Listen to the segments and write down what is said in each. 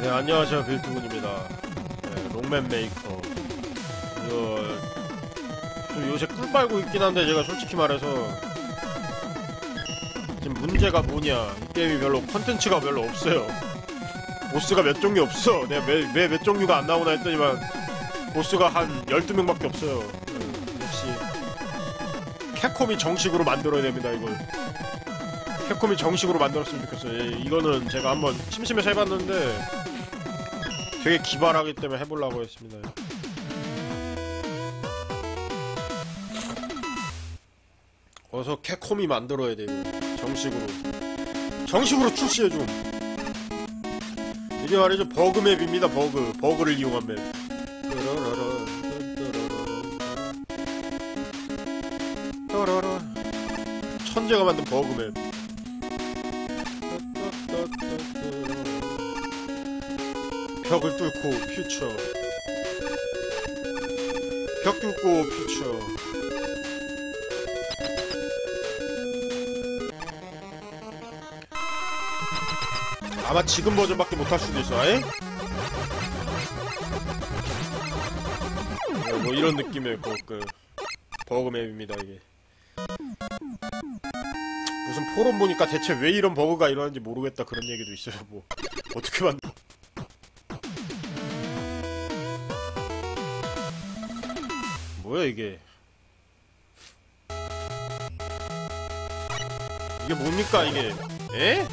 네 안녕하세요. 빌트군입니다. 네, 롱맨 메이커. 이거 좀 요새 꿀 빨고 있긴 한데 제가 솔직히 말해서 지금 문제가 뭐냐. 이 게임이 별로 컨텐츠가 별로 없어요. 보스가 몇 종류 없어. 내가 왜몇 종류가 안 나오나 했더니만 보스가 한 12명 밖에 없어요. 네, 역시 캡콤이 정식으로 만들어야 됩니다 이걸. 캡콤이 정식으로 만들었으면 좋겠어요. 예, 이거는 제가 한번 심심해서 해봤는데 되게 기발하기 때문에 해보려고 했습니다. 어서 캡콤이 만들어야 돼요. 정식으로. 정식으로 출시해줘. 이게 말이죠. 버그 맵입니다 버그. 버그를 이용한 맵. 천재가 만든 버그 맵 벽을 뚫고 퓨처. 벽 뚫고 퓨처. 아마 지금 버전밖에 못할 수도 있어 아잉? 네, 뭐 이런 느낌의 그, 그 버그맵입니다 이게. 무슨 포럼 보니까 대체 왜 이런 버그가 일어나는지 모르겠다 그런 얘기도 있어요 뭐. 어떻게 만들 이게 이게 뭡니까 이게 에?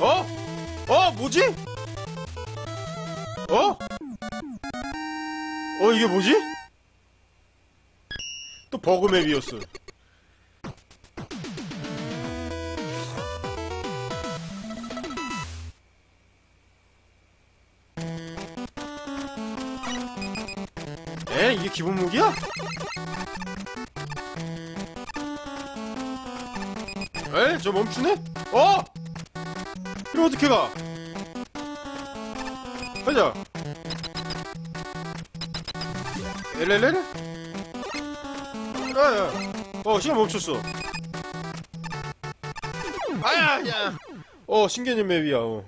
어? 어 뭐지? 어? 어 이게 뭐지? 또 버그맵이었어 기본 무기야? 에? 저 멈추네? 어! 이거 어떻게 가? 가자. 엘렐렐? 야야. 어 시간 멈췄어. 아야 야. 어 신개념 맵이야. 어.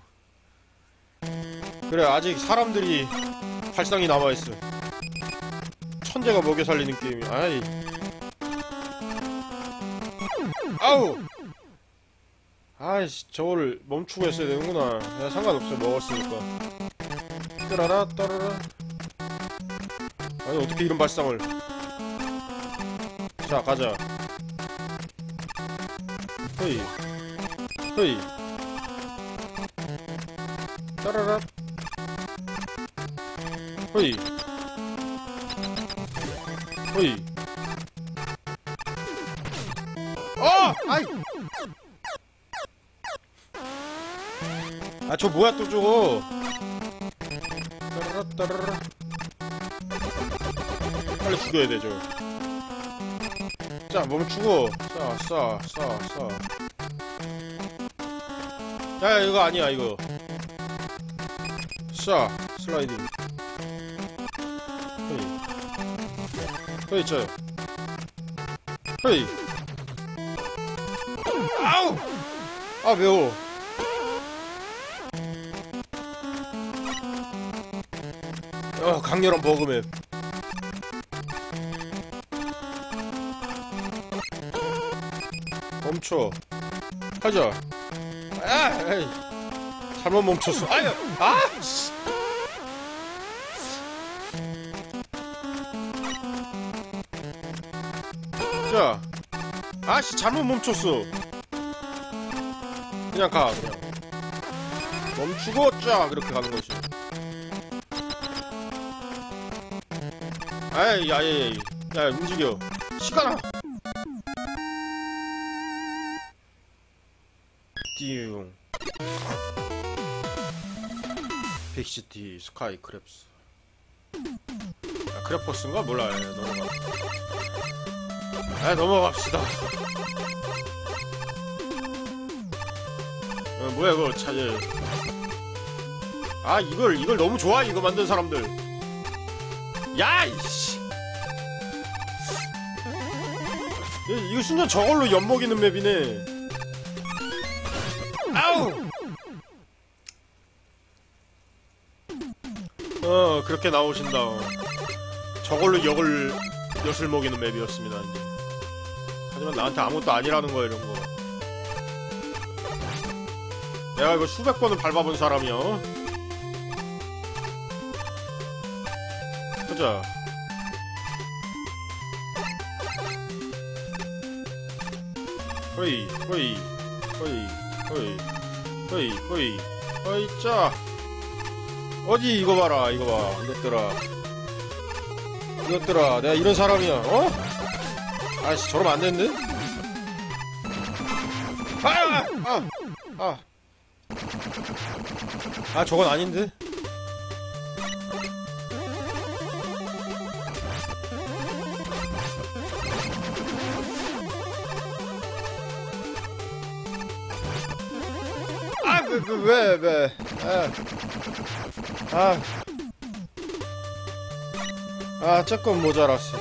그래 아직 사람들이 발상이 남아있어. 천재가 먹여 살리는 게임이. 아이. 아우. 아이씨 저거를 멈추고 했어야 되는구나. 야 상관없어 먹었으니까. 따라라 따라라. 아니 어떻게 이런 발상을. 자 가자. 허이. 허이. 따라라. 허이 허이 어! 아이 아, 저 뭐야 또 저거. 따라라. 빨리 죽여야 돼, 저. 자, 멈추고. 쏴, 쏴, 쏴, 쏴. 야, 야, 이거 아니야, 이거. 쏴, 슬라이딩. 헤이, 저. 헤이. 아우! 아, 매워. 어, 강렬한 버그맵. 멈춰. 하자. 아, 에이. 잘못 멈췄어. 아유, 아! 아씨, 잘못 멈췄어. 그냥 가, 그냥. 멈추고, 쫙! 이렇게 가는 거지. 아이 야야야 야 움직여 시간아 띠용 빅시티 스카이 크랩스 아, 크랩버스인가? 몰라 예, 넘어가 아 넘어갑시다 어, 뭐야 이거 차제 아 이걸 이걸 너무 좋아 이거 만든 사람들 야, 이씨. 이거 순전 저걸로 엿먹이는 맵이네. 아우! 어 그렇게 나오신다 저걸로 역을 엿을 먹이는 맵이었습니다 이제. 하지만 나한테 아무것도 아니라는 거야 이런 거. 내가 이거 수백 번을 밟아본 사람이야 보자. 허이 허이 허이 허이 허이 허이 허이 짜. 어디 이거 봐라 이거 봐 이것들아 이것들아 내가 이런 사람이야 어? 아씨 저러면 안 되는데? 아! 아! 아! 아 저건 아닌데? 아, 왜, 왜, 왜, 왜. 아. 아. 아, 조금 모자랐어.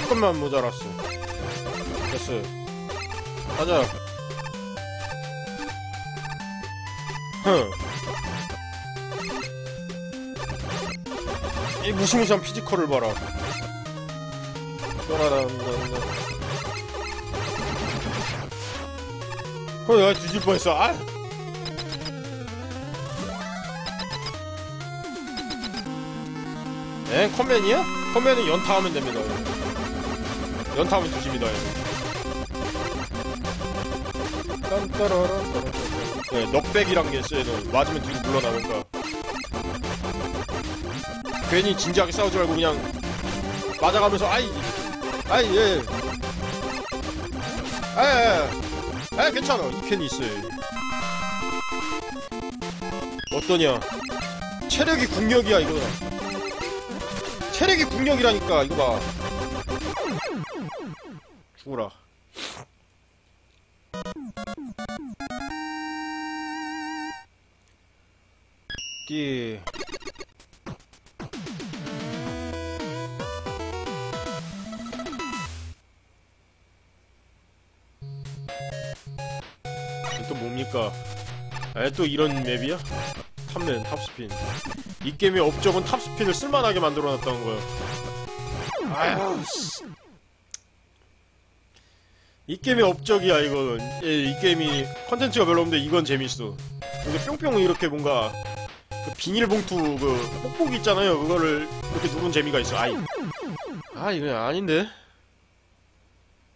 조금만 모자랐어. 됐어. 가자. 흥. 이 무시무시한 피지컬을 봐라. 떠나란다. 어, 내가 뒤질 뻔했어. 아! 에? 컴맨이야? 컴맨은 연타하면 됩니다. 연타하면 뒤집니다. 딴따라란 네, 넉백이란 게. 얘는. 맞으면 뒤로 물러나니까. 괜히 진지하게 싸우지 말고 그냥 맞아가면서 아이 아이 예 아이 아 괜찮아. 이 캔이 있어요. 어떠냐? 체력이 국력이야 이거. 체력이 국력이라니까 이거 봐. 죽어라. 띠 또 뭡니까? 아, 또 이런 맵이야? 탑렌, 탑스핀. 이 게임의 업적은 탑스핀을 쓸만하게 만들어놨다는 거야. 아휴, 씨. 이 게임의 업적이야, 이건. 예, 이 게임이 컨텐츠가 별로 없는데 이건 재밌어. 이게 뿅뿅 이렇게 뭔가 그 비닐봉투 그 뽁뽁 있잖아요. 그거를 이렇게 누른 재미가 있어. 아이. 아, 이거 아닌데?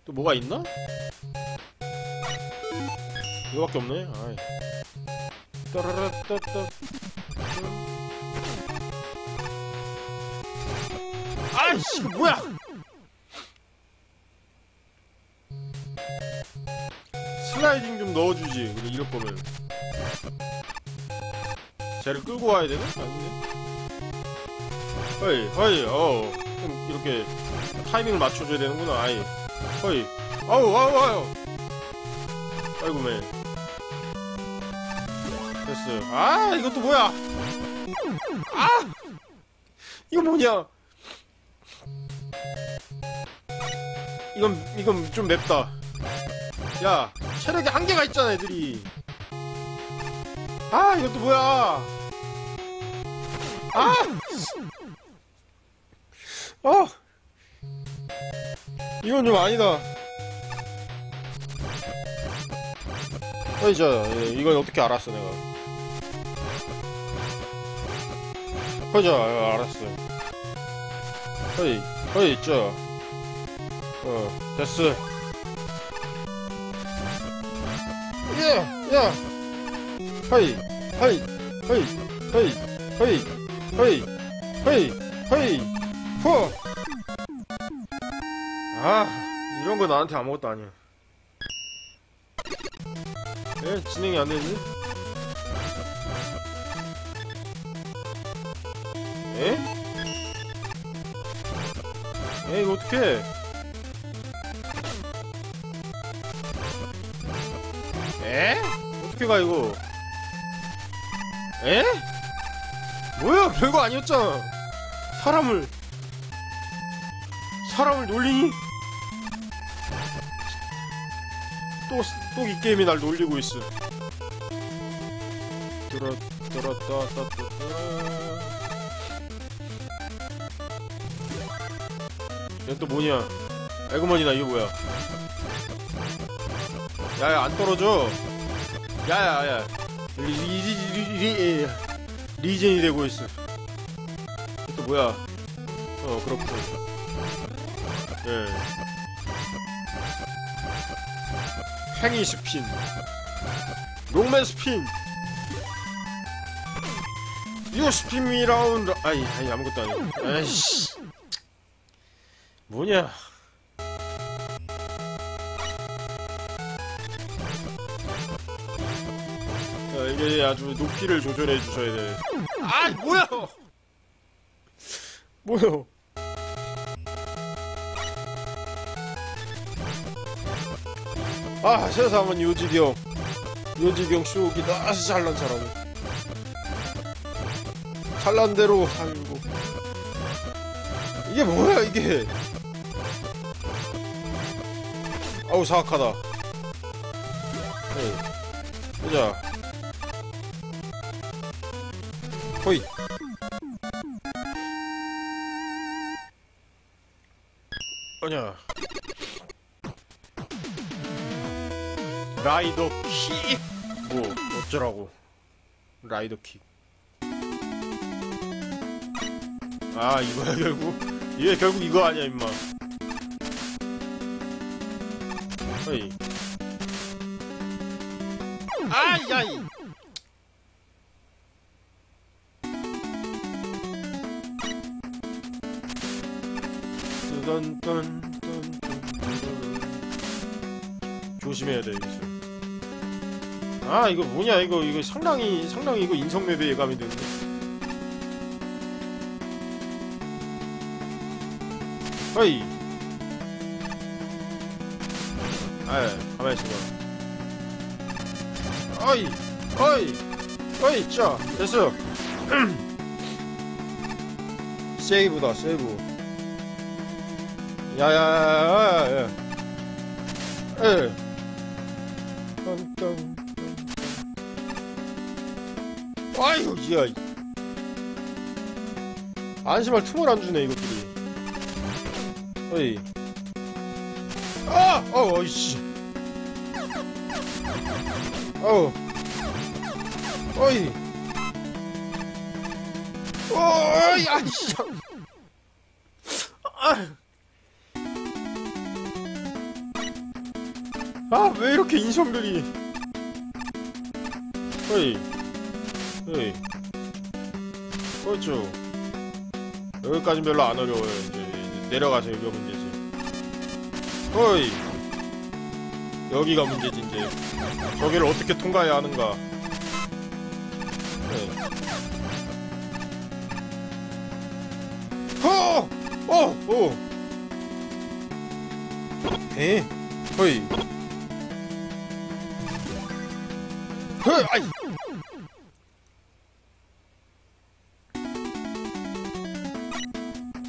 또 뭐가 있나? 이거밖에 없네. 아이. 따라라따따. 아이씨, 뭐야? 슬라이딩 좀 넣어주지. 근데 이럴 거면. 쟤를 끌고 와야 되나? 아닌데? 허이, 허이, 어. 좀 이렇게 타이밍을 맞춰줘야 되는구나. 아이. 허이. 아우, 아우, 아우. 아이고, 맨. 됐어요. 아, 이것도 뭐야? 아! 이거 뭐냐? 이건, 이건 좀 맵다. 야, 체력이 한계가 있잖아, 애들이. 아, 이것도 뭐야? 아! 어! 이건 좀 아니다. 어이, 저, 예, 이건 어떻게 알았어, 내가. 허이자, 어, 알았어. 허이, 허이, 있죠. 어, 됐어. 야, 야! 허이, 허이, 허이, 허이, 허이, 허이, 허이, 허이, 후! 아, 이런 거 나한테 아무것도 아니야. 예, 진행이 안 되지? 에? 에, 이거 어떡해? 에? 어떻게 가, 이거? 에? 뭐야, 별거 아니었잖아. 사람을, 사람을 놀리니? 또이 게임이 날 놀리고 있어. 들어 들었다 따 따 얘또 뭐냐? 에그머니나 이거 뭐야? 야야 안 떨어져. 야야야. 리젠이 되고 있어. 또 뭐야? 어 그렇군. 예. 행이 스핀. 롱맨 스핀. 유 스핀 미 라운드. 아이 아이 아무것도 아니야. 아이씨. 뭐냐? 자, 이게 아주 높이를 조절해 주셔야 돼. 아, 뭐야? 뭐야? 아, 세상은 요지경. 요지경 쇼기 아주 잘난 사람. 잘난 대로 살고. 이게 뭐야, 이게? 아우, 사악하다. 에이. 보자. 호이. 뭐냐. 라이더 킥! 뭐, 어쩌라고. 라이더 킥. 아, 이거야, 결국. 이게 결국 이거 아니야, 임마. 어이. 아, 야, 이. 딴, 딴, 딴, 딴, 딴. 조심해야 돼, 여기서. 아, 이거 뭐냐, 이거, 이거 상당히, 상당히 이거 인성맵에 예감이 되는데. 허이. 아, 가만히 있어봐. 어이, 어이, 어이, 자, 됐어. 세이브다, 세이브. 야야야야야 에 딴딴 아이고 야 안심할 틈을 안 주네 이것들이 어이 아! 어 어이씨 어우 어이 어이 아이씨 아 아, 왜 이렇게 인성들이. 어이. 어이. 그렇죠. 여기까진 별로 안 어려워요. 이제, 이제 내려가서 여기가 문제지. 어이. 여기가 문제지, 이제. 저기를 어떻게 통과해야 하는가. 네. 허! 어! 어! 에? 허이. 허! 아이!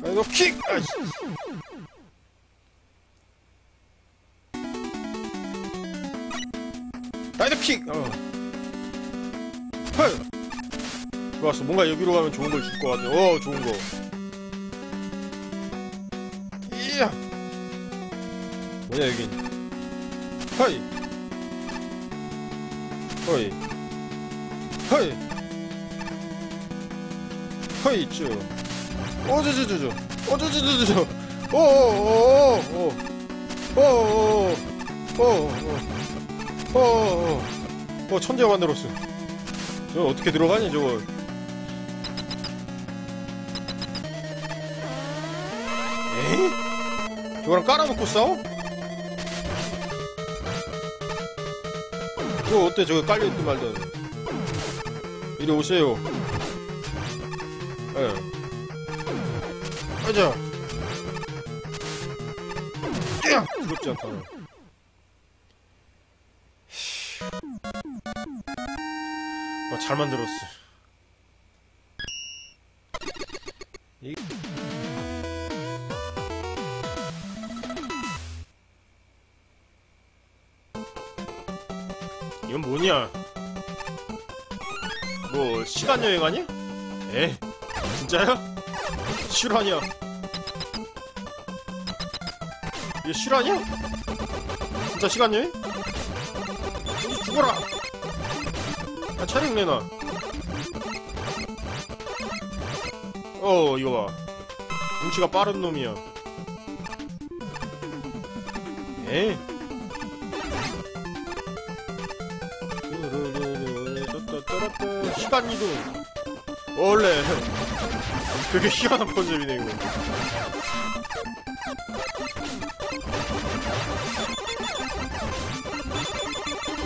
아이고, 킥! 아이씨. 킥! 어. 헐! 좋았어. 뭔가 여기로 가면 좋은 걸 줄 것 같아. 어, 좋은 거. 이야! 뭐냐, 여긴. 허이! 허이! 허이! 허이, 쭈. 어저저저저. 어저저저저. 오오오오. 오오오. 어어어 어, 천재가 만들었어. 저 어떻게 들어가니 저거? 에이? 저거랑 깔아놓고 싸워? 저거 어때 저거 깔려있든 말든 이리 오세요. 예. 가자. 야! 두렵지 않다 잘 만들었어. 이... 이건 뭐냐? 뭐 시간 여행 아니야? 에? 진짜야? 실화냐? 이게 실화냐? 진짜 시간 여행? 죽어라! 아 차량 내놔. 어 이거 봐. 눈치가 빠른 놈이야. 에? 시간 이동. 원래 되게 희한한 컨셉이네 이거.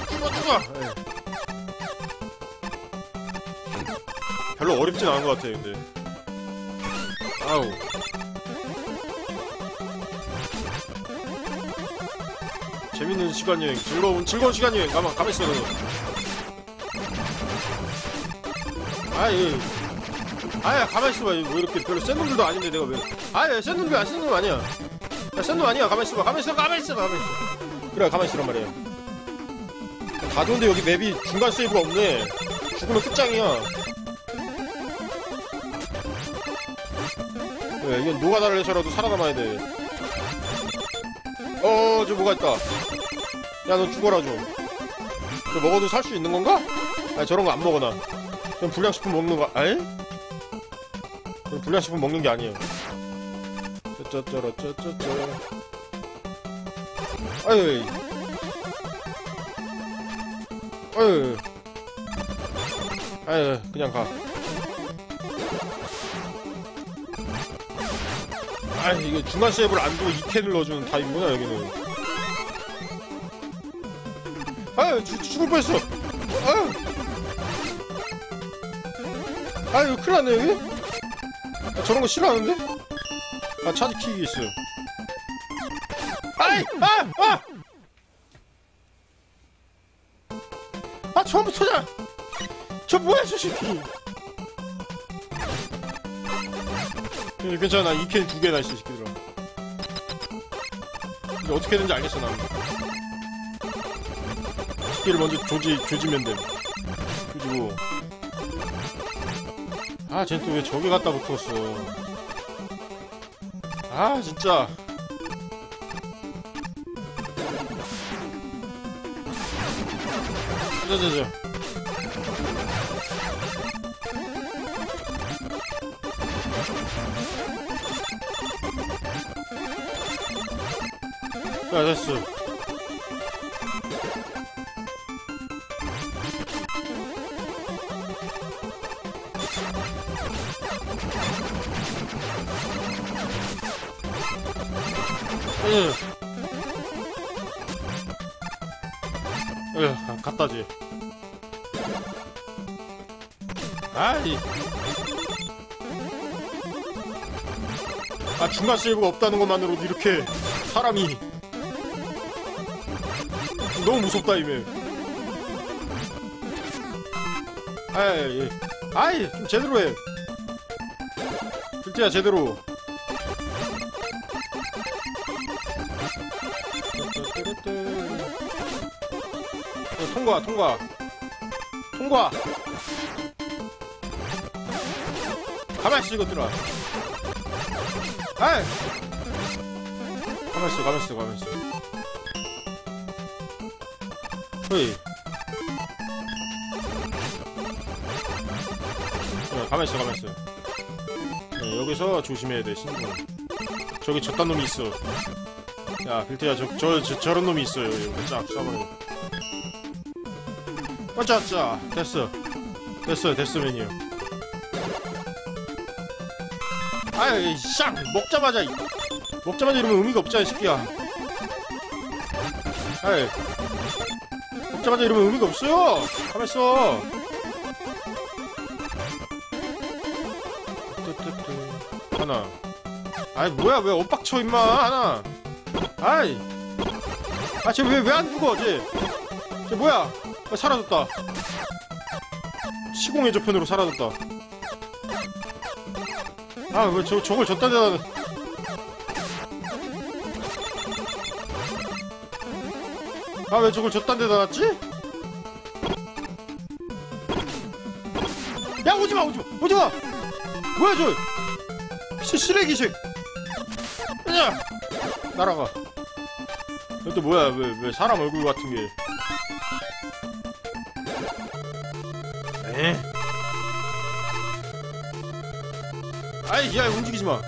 죽어 죽어. 예. 별로 어렵진 않은 것 같아 근데. 아우. 재밌는 시간 여행, 즐거운 즐거운 시간 여행. 가만 가만 있어 너. 아이, 아야 가만 있어봐. 왜 이렇게 별로 센 놈들도 아닌데 내가 왜? 아야 센 놈이 안센 놈 아니야. 야, 센놈 아니야. 가만 있어봐. 가만 있어. 가만 있어. 가만 있어. 그래 가만 있으란 말이야. 다 좋은데 여기 맵이 중간 세이브가 없네. 죽으면 끝장이야. 그래 이건 노가다를 해서라도 살아남아야 돼. 어, 저 뭐가 있다. 야, 너 죽어라 좀. 저 먹어도 살 수 있는 건가? 아니, 저런 거 안 먹어, 나. 전 불량식품 먹는 거, 아이? 전 불량식품 먹는 게 아니에요. 쩌쩌쩌러, 쩌쩌쩌. 아유. 아유. 아유, 그냥 가. 아 이거 중간 세이브를 안 두고 2캔을 넣어주는 타입이구나 여기는. 아유 죽, 죽을 뻔했어. 아유 아유 큰일 났네 여기? 아, 저런 거 싫어하는데? 아 차지 킥이 있어. 아이 아! 아! 아 처음부터냐 저 뭐야 저 새끼 예, 괜찮아. 이 캔 두 개나 있어, 이 새끼들아. 이제 어떻게 되는지 알겠어, 나는. 새끼를 먼저 조지, 조지면 돼. 조지고. 아, 쟤는 또왜 저기 갖다 붙었어. 아, 진짜. 자자자. 야, 됐어. 응. 응, 갔다지. 아이. 아, 중간 세이브가 없다는 것만으로도 이렇게 사람이 너무 무섭다 이메. 아이 예. 아이. 좀 제대로 해. 들티야 제대로. 어, 통과 통과. 통과. 가만있어 이것들아. 아이. 가만있어 가만있어 가만있어 허이. 야, 가만있어 가만있어. 네, 여기서 조심해야 돼 신고 저기 저딴 놈이 있어. 야 빌트야 저, 저, 저 저런 놈이 있어요. 여기 쫙 쏴버려. 어짜짜 됐어. 됐어요 됐으면요 아이 쌍 먹자마자 이- 먹자마자 이러면 의미가 없잖아 이 새끼야. 아이 먹자마자 이러면 의미가 없어요. 가만있어. 하나. 아이 뭐야 왜 엇박쳐 임마. 하나. 아이. 아 쟤 왜 왜 안 죽어 쟤 쟤 뭐야? 아, 사라졌다. 시공의 저편으로 사라졌다. 아 왜 저 저걸 졌다 대다 아 왜 저걸 저딴 데다 놨지? 야 오지마 오지마 오지마 뭐야 저 쓰레기식 으아! 날아가 이것도 뭐야 왜 왜 사람 얼굴 같은 게 에? 아이 야 움직이지마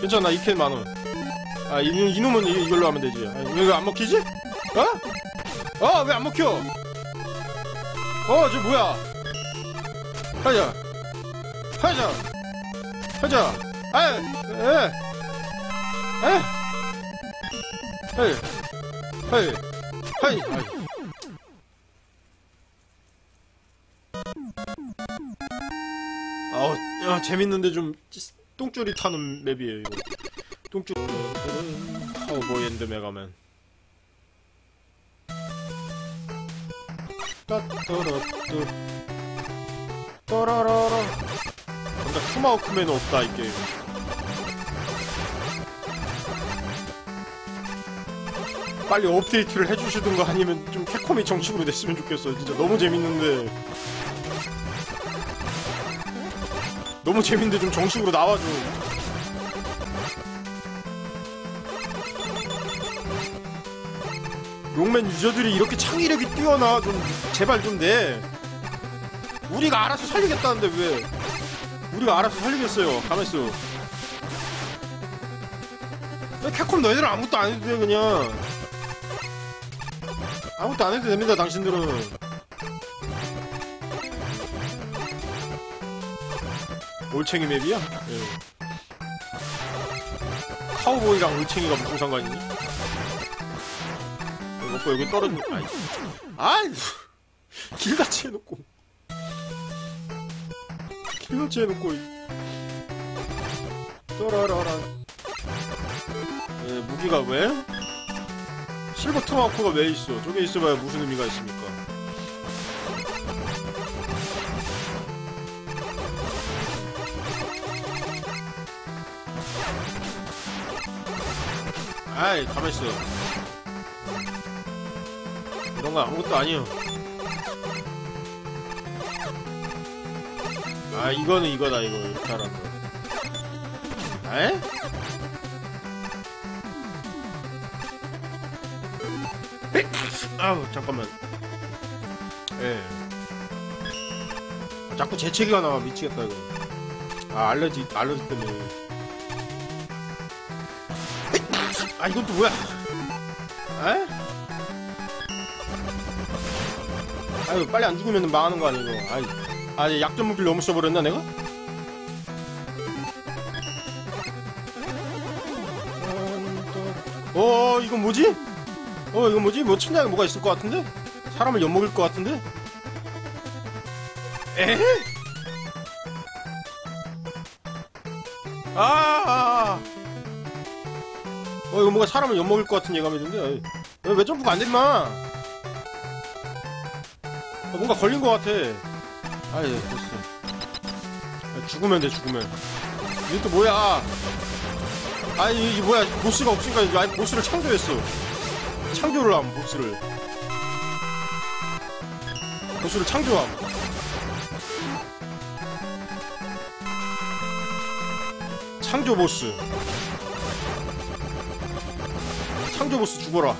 괜찮아 이캔 만원 아 이놈, 이놈은 이, 이걸로 하면 되지 아, 이거 안 먹히지? 어? 어 왜 안 먹혀? 어 저 뭐야? 하자. 하자. 하자. 아에 에 에? 헤이 헤이 헤이 아우 야, 재밌는데 좀 찌- 똥줄이 타는 맵이에요 이거. 똥줄. 카우보이 앤드 메가맨 따따라뚜. 따라라라. 근데 투마호크맨은 없다 이 게임. 빨리 업데이트를 해주시든가 아니면 좀 캡콤이 정식으로 냈으면 좋겠어 진짜 너무 재밌는데. 너무 재밌는데 좀 정식으로 나와줘 용맨 유저들이 이렇게 창의력이 뛰어나 좀 제발 좀 내. 우리가 알아서 살리겠다는데 왜? 우리가 알아서 살리겠어요. 가만있어. 야, 캡콤 너희들 아무것도 안 해도 돼 그냥. 아무것도 안 해도 됩니다 당신들은. 올챙이 맵이야? 예. 카우보이랑 올챙이가 무슨 상관이니? 먹고 여기 떨어진 아이 아이 길같이 해놓고. 길같이 해놓고. 이. 떠라라라. 예, 무기가 왜? 실버 트마호크가 왜 있어? 저게 있어봐야 무슨 의미가 있습니까? 아이 가만있어 이런 거 아무것도 아니요. 아 이거는 이거다 이거 이렇게 하라는 거. 에? 아우 잠깐만. 예. 아, 자꾸 재채기가 나와 미치겠다 이거. 아 알러지 알러지 때문에. 아 이건 또 뭐야? 에? 아유 빨리 안 죽으면 망하는 거 아니고 아이 아니 약점 무기를 너무 써버렸나 내가? 어 이건 뭐지? 어 이건 뭐지? 뭐 천장에 뭐가 있을 것 같은데? 사람을 엿먹일 것 같은데? 에? 아, 아, 아. 어 이거 뭔가 사람을 엿먹일 것 같은 예감이 드는데 어, 왜 점프가 안 됐마? 어, 뭔가 걸린 것 같아. 아, 예, 됐어. 아, 죽으면 돼, 죽으면. 이게 또 뭐야? 아, 이, 이 뭐야? 보스가 없으니까 아예 보스를 창조했어. 창조를 함, 보스를. 보스를 창조함. 창조 보스. 창조 보스 죽어라.